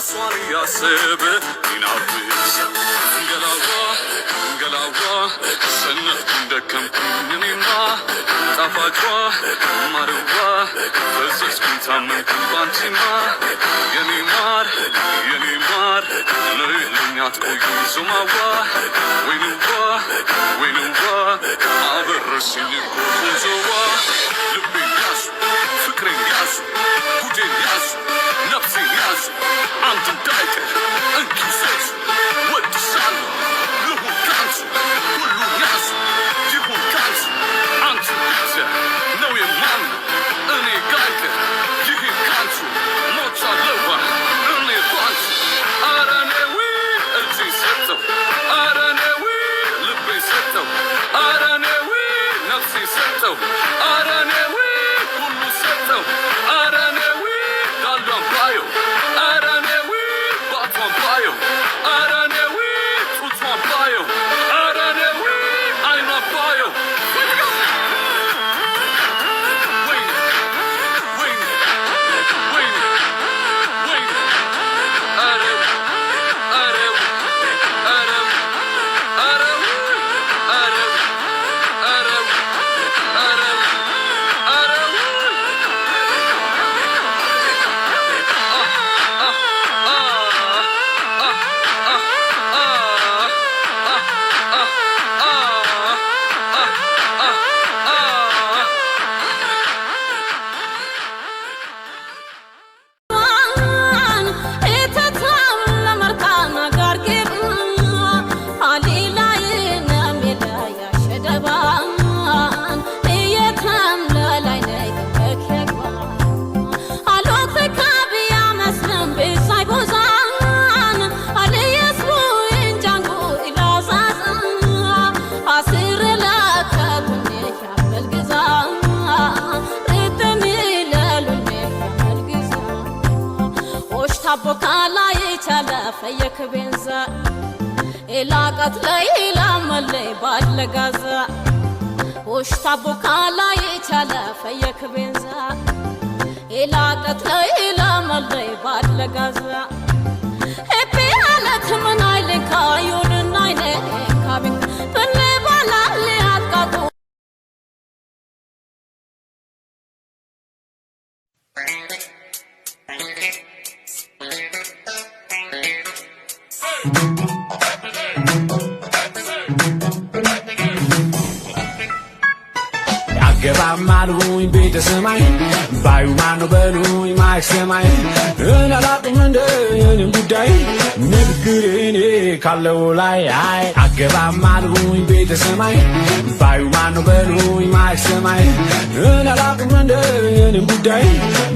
እሷን እያስብ ይናብስ እንገላዋ እንገላዋ ሰነፍኩኝ ደከምኩኝ እኔማ ጣፋጯ ማርዋ በዘዝኩኝ ታመንኩኝ ባንቺማ የኔ ማር የኔ ማር ለሌለኝ አትቆዩም ዙማዋ ወይንዋ ወይንዋ አበረሽኝ ጉዞዋ ልቤ Oh. ሳቦካ ላይ ተለፈ የክቤንዛ ኤላቀት ለኢላ መለይ ባለጋዛ ውሽታ ቦካ ላይ ተለፈ የክቤንዛ ኤላቀት ለኢላ መለይ ባለጋዛ ኤቤ አለት ምን አይልካዩ አገባም አልሁኝ ቤተ ሰማይ? ባዩ ማነው በሉኝ ማይሰማይ እናላቅም እንደ የኔም ጉዳይ? ንግግር እኔ ካለው ላይ አይ። አገባም አልሁኝ ቤተ ሰማይ? ባዩ ማነው በሉኝ ማይሰማይ እናላቅም እንደ የኔም ጉዳይ?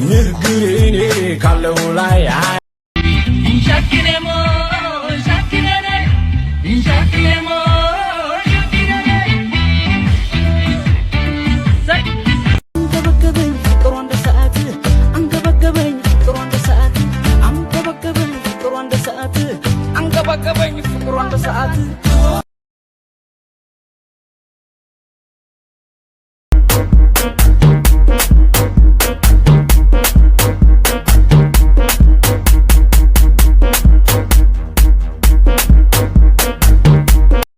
ንግግር እኔ ካለው ላይ አይ። Inşakiremo, 傻子